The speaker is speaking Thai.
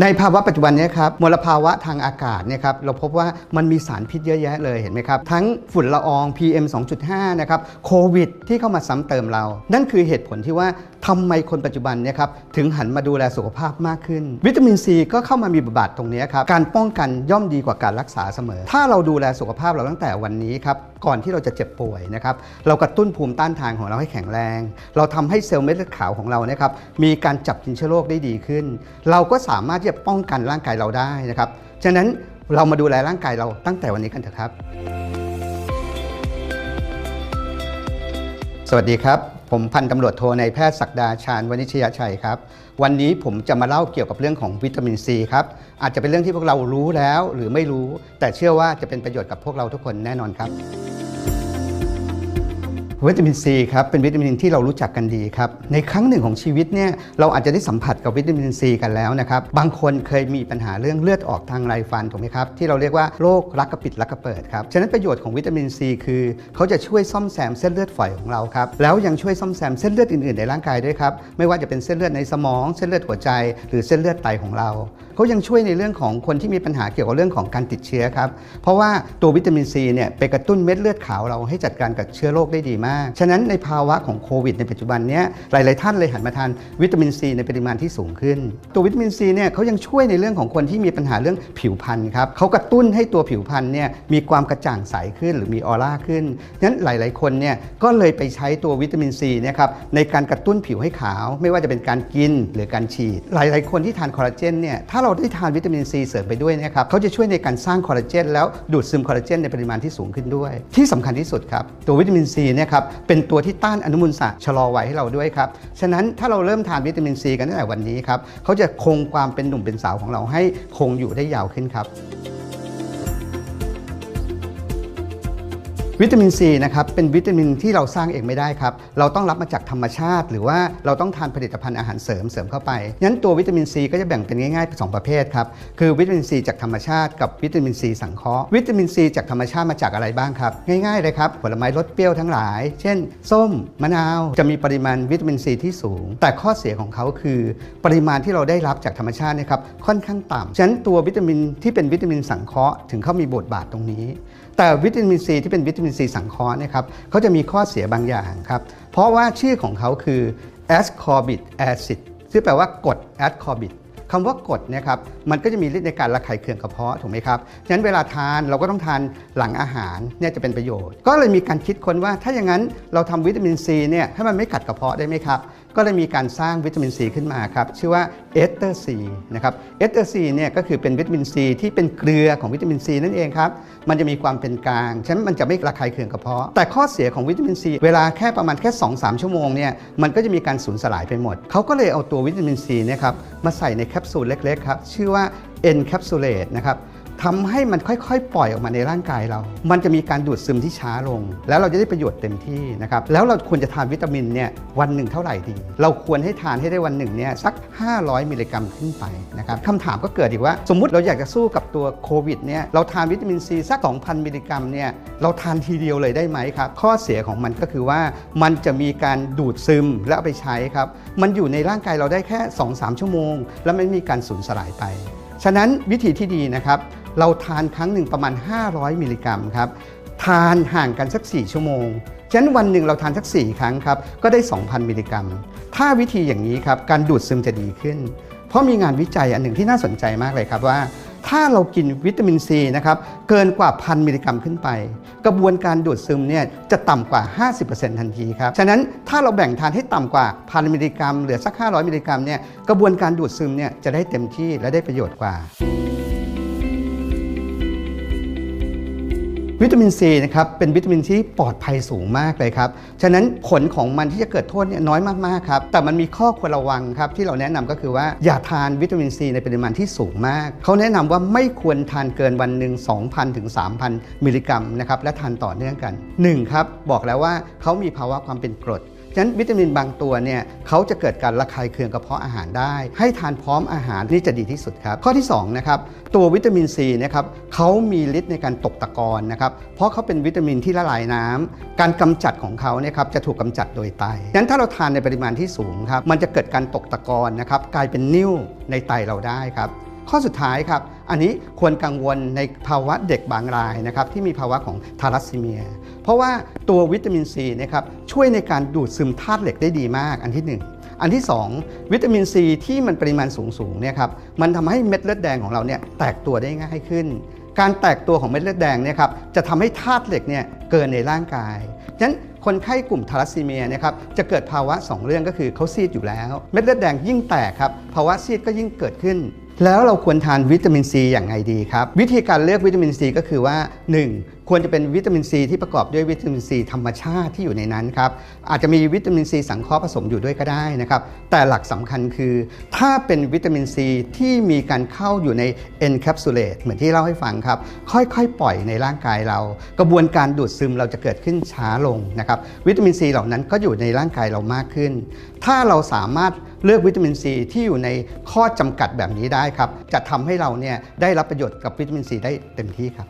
ในภาวะปัจจุบันเนี้ครับมลภาวะทางอากาศเนี่ยครับเราพบว่ามันมีสารพิษเยอะแยะเลยเห็นไหมครับ ทั้งฝุ่นละออง PM 2.5 นะครับโควิดที่เข้ามาซ้ำเติมเรา นั่นคือเหตุผลที่ว่า ทำไมคนปัจจุบันเนี่ยครับถึงหันมาดูแลสุขภาพมากขึ้น วิตามินซีก็เข้ามามีบทบาทตรงนี้ครับการป้องกันย่อมดีกว่าการรักษาเสมอ ถ้าเราดูแลสุขภาพเราตั้งแต่วันนี้ครับก่อนที่เราจะเจ็บป่วยนะครับเรากระตุ้นภูมิต้านทานของเราให้แข็งแรง เราทำให้เซลล์เม็ดเลือดขาวของเราเนี่ยครับมีการจับกินเชื้อโรคได้ดีขึ้น เราก็สามารถที่จะป้องกันร่างกายเราได้นะครับฉะนั้นเรามาดูแลร่างกายเราตั้งแต่วันนี้กันเถอะครับ สวัสดีครับ ผมพันตำรวจโทในแพทย์ศักดาชาญวณิชยชัยครับ วันนี้ผมจะมาเล่าเกี่ยวกับเรื่องของวิตามินซีครับ อาจจะเป็นเรื่องที่พวกเรารู้แล้วหรือไม่รู้ แต่เชื่อว่าจะเป็นประโยชน์กับพวกเราทุกคนแน่นอนครับ วิตามินซีครับเป็นวิตามินที่เรารู้จักกันดีครับในครั้งหนึ่งของชีวิตเนี่ยเราอาจจะได้สัมผัสกับวิตามินซีกันแล้วนะครับบางคนเคยมีปัญหาเรื่องเลือดออกทางไรฟันถูกไหมครับที่เราเรียกว่าโรครักกระปิดรักกระเปิดครับฉะนั้นประโยชน์ของวิตามินซีคือเขาจะช่วยซ่อมแซมเส้นเลือดฝอยของเราครับแล้วยังช่วยซ่อมแซมเส้นเลือดอื่นๆในร่างกายด้วยครับไม่ว่าจะเป็นเส้นเลือดในสมอง เส้นเลือดหัวใจ หรือเส้นเลือดไตของเราเขายังช่วยในเรื่องของคนที่มีปัญหาเกี่ยวกับเรื่องของการติดเชื้อครับ เพราะว่าตัววิตามินซีเนี่ยไปกระตุ้นเม็ดเลือดขาวเราให้จัดการกับเชื้อโรคได้ดีมาก ฉะนั้นในภาวะของโควิดในปัจจุบันเนี้ยหลาย ๆ ท่านเลยหันมาทานวิตามินซีในปริมาณที่สูงขึ้น ตัววิตามินซีเนี่ยเขายังช่วยในเรื่องของคนที่มีปัญหาเรื่องผิวพรรณครับเขากระตุ้นให้ตัวผิวพรรณเนี่ยมีความกระจ่างใสขึ้นหรือมีออร่าขึ้นนั้นหลาย ๆ คนเนี่ยก็เลยไปใช้ตัววิตามินซีเนี่ยครับในการกระตุ้นผิวให้ขาว ไม่ว่าจะเป็นการกินหรือการฉีด หลาย ๆ คนที่ทานคอลลาเจนเนี่ยถ้าเราได้ทานวิตามินซีเสริมไปด้วยนะครับเขาจะช่วยในการสร้างคอลลาเจนแล้วดูดซึมคอลลาเจนในปริมาณที่สูงขึ้นด้วย ที่สำคัญที่สุดครับ ตัววิตามินซีเนี่ยครับเป็นตัวที่ต้านอนุมูลสัตว์ชะลอวัยให้เราด้วยครับฉะนั้นถ้าเราเริ่มทานวิตามินซีกันตั้งแต่วันนี้ครับเขาจะคงความเป็นหนุ่มเป็นสาวของเราให้คงอยู่ได้ยาวขึ้นครับ วิตามินซีนะครับเป็นวิตามินที่เราสร้างเองไม่ได้ครับ เราต้องรับมาจากธรรมชาติ หรือว่าเราต้องทานผลิตภัณฑ์อาหารเสริมเสริมเข้าไปงั้นตัววิตามินซีก็จะแบ่งเป็นง่ายๆสองประเภทครับคือวิตามินซีจากธรรมชาติกับวิตามินซีสังเคราะห์วิตามินซีจากธรรมชาติมาจากอะไรบ้างครับง่ายๆเลยครับผลไม้รสเปรี้ยวทั้งหลาย เช่น ส้ม มะนาว จะมีปริมาณวิตามินซีที่สูง แต่ข้อเสียของเขาคือ ปริมาณที่เราได้รับจากธรรมชาตินะครับค่อนข้างต่ำฉะนั้นตัววิตามินที่เป็นวิตามินสังเคราะห์ถึงเขามีบทบาทตรงนี้ แต่วิตามินซีที่เป็นวิตามินซีสังเคราะห์นะครับเขาจะมีข้อเสียบางอย่างครับ เพราะว่าชื่อของเขาคือ ascorbic acid ซึ่งแปลว่ากรด ascorbic คำว่ากรดนะครับมันก็จะมีฤทธิ์ในการระคายเคืองกระเพาะถูกไหมครับฉะนั้นเวลาทานเราก็ต้องทานหลังอาหารเนี่ยจะเป็นประโยชน์ ก็เลยมีการคิดค้นว่าถ้าอย่างนั้นเราทำวิตามินซีเนี่ยให้มันไม่กัดกระเพาะได้ไหมครับ ก็เลยมีการสร้างวิตามินซีขึ้นมาครับชื่อว่าเอสเตอร์ซีนะครับเอสเตอร์ซีเนี่ยก็คือเป็นวิตามินซีที่เป็นเกลือของวิตามินซีนั่นเองครับมันจะมีความเป็นกลางฉะนั้นมันจะไม่ระคายเคืองกระเพาะ แต่ข้อเสียของวิตามินซีเวลาแค่ประมาณแค่ 2-3 ชั่วโมงเนี่ยมันก็จะมีการสูญสลายไปหมด เขาก็เลยเอาตัววิตามินซีเนี่ยครับมาใส่ในแคปซูลเล็กๆครับชื่อว่า N capsulate นะครับ ทำให้มันค่อยๆ ปล่อยออกมาในร่างกายเรา มันจะมีการดูดซึมที่ช้าลง แล้วเราจะได้ประโยชน์เต็มที่นะครับ แล้วเราควรจะทานวิตามินเนี่ยวันหนึ่งเท่าไหร่ดี เราควรให้ทานให้ได้วันหนึ่งเนี่ยสัก 500 มิลลิกรัมขึ้นไปนะครับคำถามก็เกิดอีกว่า สมมุติเราอยากจะสู้กับตัวโควิดเนี่ยเราทานวิตามินซีสัก 2,000 มิลลิกรัมเนี่ยเราทานทีเดียวเลยได้ไหมครับ ข้อเสียของมันก็คือว่ามันจะมีการดูดซึมและเอาไปใช้ครับ มันอยู่ในร่างกายเราได้แค่ 2-3 ชั่วโมง แล้วไม่มีการสูญสลายไป ฉะนั้นวิธีที่ดีนะครับ เราทานครั้งหนึ่งประมาณ 500 มิลลิกรัมครับ ทานห่างกันสัก 4 ชั่วโมง ฉะนั้นวันหนึ่งเราทานสัก 4 ครั้งครับ ก็ได้ 2,000 มิลลิกรัม ถ้าวิธีอย่างนี้ครับ การดูดซึมจะดีขึ้น เพราะมีงานวิจัยอันหนึ่งที่น่าสนใจมากเลยครับว่าถ้าเรากินวิตามินซีนะครับเกินกว่าพันมิลลิกรัมขึ้นไป กระบวนการดูดซึมเนี่ยจะต่ำกว่า 50%ทันทีครับ ฉะนั้นถ้าเราแบ่งทานให้ต่ำกว่าพันมิลลิกรัมเหลือสัก 500 มิลลิกรัมเนี่ยกระบวนการดูดซึมเนี่ยจะได้เต็มที่และได้ประโยชน์กว่า วิตามินซีนะครับเป็นวิตามินที่ปลอดภัยสูงมากเลยครับ ฉะนั้นผลของมันที่จะเกิดโทษเนี่ยน้อยมากๆครับ แต่มันมีข้อควรระวังครับที่เราแนะนำก็คือว่าอย่าทานวิตามินซีในปริมาณที่สูงมาก เขาแนะนำว่าไม่ควรทานเกินวันหนึ่ง2,000ถึง3,000 มิลลิกรัมนะครับและทานต่อเนื่องกัน 1. ครับบอกแล้วว่าเขามีภาวะความเป็นกรด ฉะนั้นวิตามินบางตัวเนี่ยเขาจะเกิดการระคายเคืองกระเพาะอาหารได้ ให้ทานพร้อมอาหารนี่จะดีที่สุดครับ ข้อที่2นะครับตัววิตามินซีนะครับเขามีฤทธิ์ในการตกตะกอนนะครับเพราะเขาเป็นวิตามินที่ละลายน้ำการกำจัดของเขาเนี่ยครับจะถูกกำจัดโดยไตฉะนั้นถ้าเราทานในปริมาณที่สูงครับมันจะเกิดการตกตะกอนนะครับกลายเป็นนิ่วในไตเราได้ครับข้อสุดท้ายครับ อันนี้ควรกังวลในภาวะเด็กบางรายนะครับที่มีภาวะของทารัสซีเมีย เพราะว่าตัววิตามินซีนะครับช่วยในการดูดซึมธาตุเหล็กได้ดีมากอันที่ 1อันที่ 2 วิตามินซีที่มันปริมาณสูงๆเนี่ยครับมันทำให้เม็ดเลือดแดงของเราเนี่ยแตกตัวได้ง่ายขึ้น การแตกตัวของเม็ดเลือดแดงเนี่ยครับจะทำให้ธาตุเหล็กเนี่ยเกินในร่างกายฉะนั้นคนไข้กลุ่มทารัสซีเมียนะครับจะเกิดภาวะ 2 เรื่องก็คือเขาซีดอยู่แล้ว เม็ดเลือดแดงยิ่งแตกครับภาวะซีดก็ยิ่งเกิดขึ้น แล้วเราควรทานวิตามินซีอย่างไรดีครับ วิธีการเลือกวิตามินซีก็คือว่า 1. ควรจะเป็นวิตามินซีที่ประกอบด้วยวิตามินซีธรรมชาติที่อยู่ในนั้นครับอาจจะมีวิตามินซีสังเคราะห์ผสมอยู่ด้วยก็ได้นะครับแต่หลักสำคัญคือ ถ้าเป็นวิตามินซีที่มีการเข้าอยู่ใน encapsulate เหมือนที่เล่าให้ฟังครับ ค่อยๆ ปล่อยในร่างกายเรา กระบวนการดูดซึมเราจะเกิดขึ้นช้าลงนะครับวิตามินซีเหล่านั้นก็อยู่ในร่างกายเรามากขึ้น ถ้าเราสามารถ เลือกวิตามินซีที่อยู่ในข้อจำกัดแบบนี้ได้ครับ จะทำให้เราเนี่ยได้รับประโยชน์กับวิตามินซีได้เต็มที่ครับ